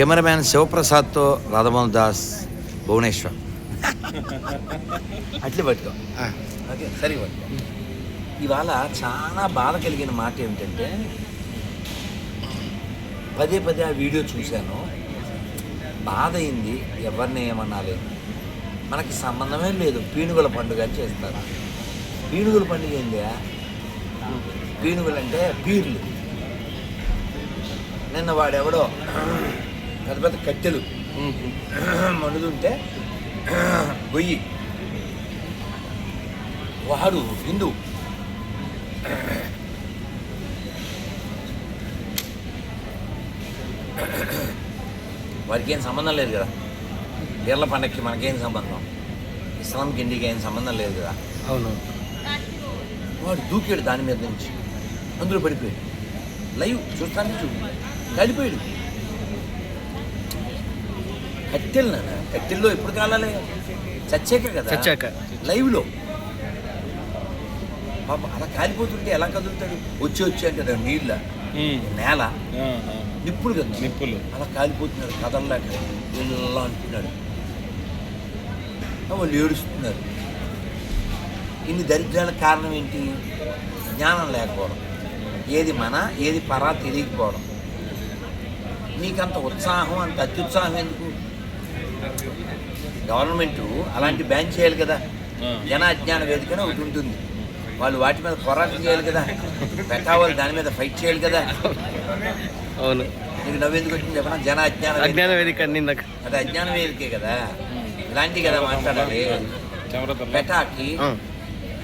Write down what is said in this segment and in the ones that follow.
Cameraman శివప్రసాద్తో రాధమోహన్ దాస్ భువనేశ్వర్. అట్లే పట్టుకో. ఓకే సరే పట్టుకో. ఇవాళ చాలా బాధ కలిగిన మాట ఏమిటంటే పదే పదే ఆ వీడియో చూశాను. బాధ అయింది ఎవరిని ఏమనాలి? మనకి సంబంధమే లేదు. పీనుగుల పండుగ అని చేస్తారు. పీనుగుల పండుగ ఏంది? పీనుగులు అంటే పీర్లు నిన్న వాడెవడో? పెద్ద పెద్ద కట్టెలు. మండుతుంటే గొయ్యి. వాడు హిందూ వారికి ఏం సంబంధం లేదు కదా. పీర్ల పండగకి మనకేం సంబంధం? ఇస్లాంకి ఇండికి ఏం సంబంధం లేదు కదా. అవును. వాడు దూకాడు దాని మీద నుంచి. అందులో పడిపోయాడు. లైవ్ చూస్తాను చూడు. కాలిపోయాడు కట్టెలు నాన్న కట్టెల్లో ఎప్పుడు కాలాలి? చచ్చాక కదా? చచ్చాక. లైవ్లో. పాప అలా కాలిపోతుంటే ఎలా కదులుతాడు? వచ్చి వచ్చి అంటే నీళ్ళ నేల నిప్పులు కదా? నిప్పులు. అలా కాలిపోతున్నాడు కదలలేక. ఇలా అంటున్నాడు. వాళ్ళు ఏడుస్తున్నారు. ఇన్ని దరిద్రాలకు కారణం ఏంటి? జ్ఞానం లేకపోవడం. ఏది మన ఏది పరా తెలియకపోవడం. నీకంత ఉత్సాహం అంత అత్యుత్సాహం ఎందుకు? గవర్నమెంట్ అలాంటి బ్యాన్ చేయాలి కదా. జన అజ్ఞాన వేదిక ఒకటి ఉంటుంది. వాళ్ళు వాటి మీద పోరాటం చేయాలి కదా. పెట్టావాలి దాని మీద ఫైట్ చేయాలి కదా. అవును. నీకు నవ్వెందుకు వచ్చింది చెప్పనా? జన అజ్ఞాన వేదిక. అజ్ఞాన వేదిక అది అజ్ఞాన వేదికే కదా. ఇలాంటివి కదా మాట్లాడాలి. పెటాకి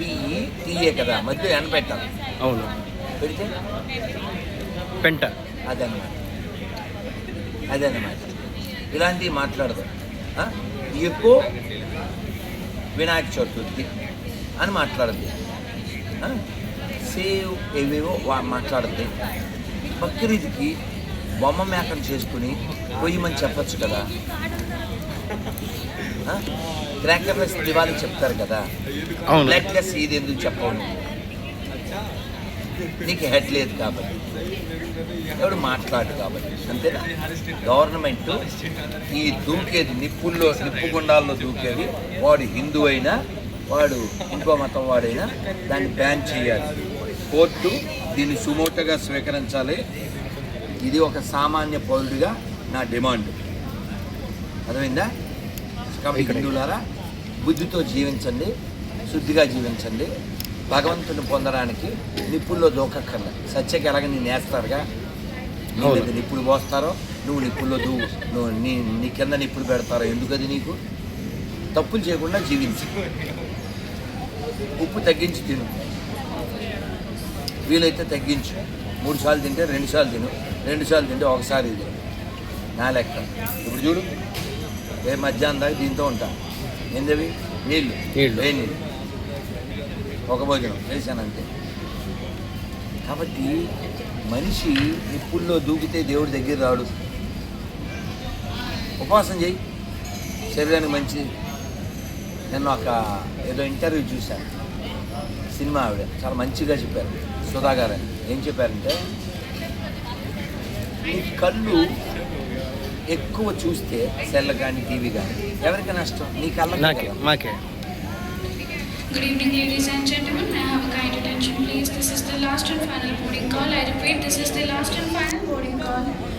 పిఈ టీఏ కదా. మధ్య ఎన పెట్టాలి. అవును. పెడితే? పెంట. అదన్నమాట. అదన్నమాట. ఇలాంటివి మాట్లాడదు? ఎక్కువ వినాయక చతుర్థి అని మాట్లాడుద్ది? సేవ్ ఏవేవో వా మాట్లాడుద్ది. బక్రీద్కి బొమ్మ మేకలు చేసుకుని పొయ్యమని చెప్పొచ్చు కదా. క్రాకర్లెస్ దివాళీ చెప్తారు కదా. బ్లడ్లెస్ ఇది ఎందుకు చెప్పవు? నీకు హెడ్ లేదు కాబట్టి. ఎవడు మాట్లాడు కాబట్టి. అంతేనా? గవర్నమెంట్ ఈ దూకేది నిప్పుల్లో నిప్పు గుండాల్లో దూకేది వాడు హిందూ అయినా వాడు ఇంకో మతం వాడైనా దాన్ని బ్యాన్ చేయాలి. కోర్టు దీన్ని సుమోటగా స్వీకరించాలి. ఇది ఒక సామాన్య పౌరుడిగా నా డిమాండ్. అర్థమైందా? కాబట్టి హిందువులారా బుద్ధితో జీవించండి శుద్ధిగా జీవించండి. భగవంతుని పొందడానికి నిప్పుల్లో దూకక్కర్లే. సత్యకి ఎలాగ నేను వేస్తారుగా? నీ మీద అవును. నిప్పులు పోస్తారో నువ్వు నిప్పుల్లో దూ నువ్వు నీ నీ కింద నిప్పులు పెడతారో ఎందుకది నీకు? తప్పులు చేయకుండా జీవించు. ఉప్పు తగ్గించి తిను. వీలైతే తగ్గించు. మూడు సార్లు తింటే రెండు సార్లు తిను. రెండు సార్లు తింటే ఒకసారి తిను. నా లెక్క. ఇప్పుడు చూడు. రేపు మధ్యాహ్నం దాకా దీంతో ఉంటా. ఏందవి? నీళ్ళు. నీళ్ళు. ఏ నీళ్ళు. ఒక భోజనం వేసానంతే కాబట్టి మనిషి నిప్పుల్లో దూకితే దేవుడి దగ్గర రాడు. ఉపవాసం చేయి. శరీరానికి మంచిది. నేను ఒక ఏదో ఇంటర్వ్యూ చూశాను. సినిమా ఆవిడ. చాలా మంచిగా చెప్పారు. సుధా గారు అని. ఏం చెప్పారంటే నీ కళ్ళు ఎక్కువ చూస్తే సెల్ కానీ టీవీ కానీ ఎవరికి నష్టం? నీ కళ్ళకి నాకే మాకే. Good evening, last and final boarding call. I repeat, this is the last and final boarding call.